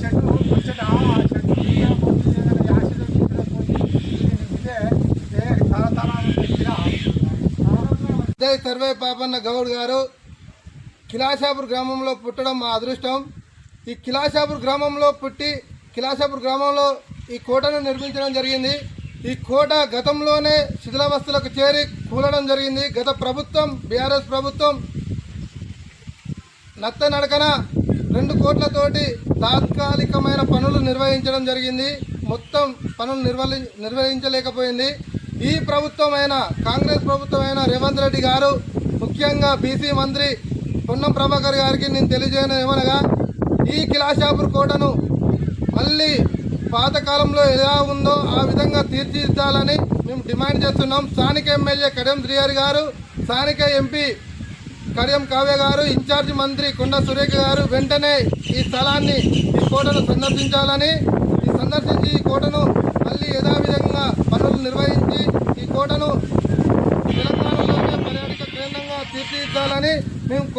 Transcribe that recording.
చెట్టు ఆ చెట్టు ఇదే సర్వే పాపన్న గౌడ్ గారు. కిలాషాపూర్ గ్రామంలో పుట్టడం మా అదృష్టం. ఈ కిలాషాపూర్ గ్రామంలో పుట్టి కిలాషాపూర్ గ్రామంలో ఈ కోటను నిర్మించడం జరిగింది. ఈ కోట గతంలోనే శిథిలావస్థలకు చేరి కూలడం జరిగింది. గత ప్రభుత్వం బీఆర్ఎస్ ప్రభుత్వం నత్త నడకన రెండు కోట్లతోటి తాత్కాలికమైన పనులు నిర్వహించడం జరిగింది. మొత్తం పనులు నిర్వహి నిర్వహించలేకపోయింది. ఈ ప్రభుత్వమైన కాంగ్రెస్ ప్రభుత్వమైన రేవంత్ రెడ్డి గారు ముఖ్యంగా బీసీ మంత్రి పొన్నం ప్రభాకర్ గారికి నేను తెలియజేయను ఏమనగా ఈ కిలాషాపూర్ కోటను మళ్ళీ పాతకాలంలో ఎలా ఉందో ఆ విధంగా తీర్చిదిద్దాలని మేము డిమాండ్ చేస్తున్నాం. స్థానిక ఎమ్మెల్యే కడెం శ్రీహరి గారు స్థానిక ఎంపీ కడియం కావ్య గారు ఇన్ఛార్జి మంత్రి కొండ సురేఖ గారు వెంటనే ఈ స్థలాన్ని ఈ కోటను సందర్శించాలని ఈ సందర్శించి ఈ కోటను మళ్ళీ యథావిధంగా పనులు నిర్వహించి ఈ కోటను తెలంగాణలోనే పర్యాటక కేంద్రంగా తీర్చిదిద్దాలని మేము కో-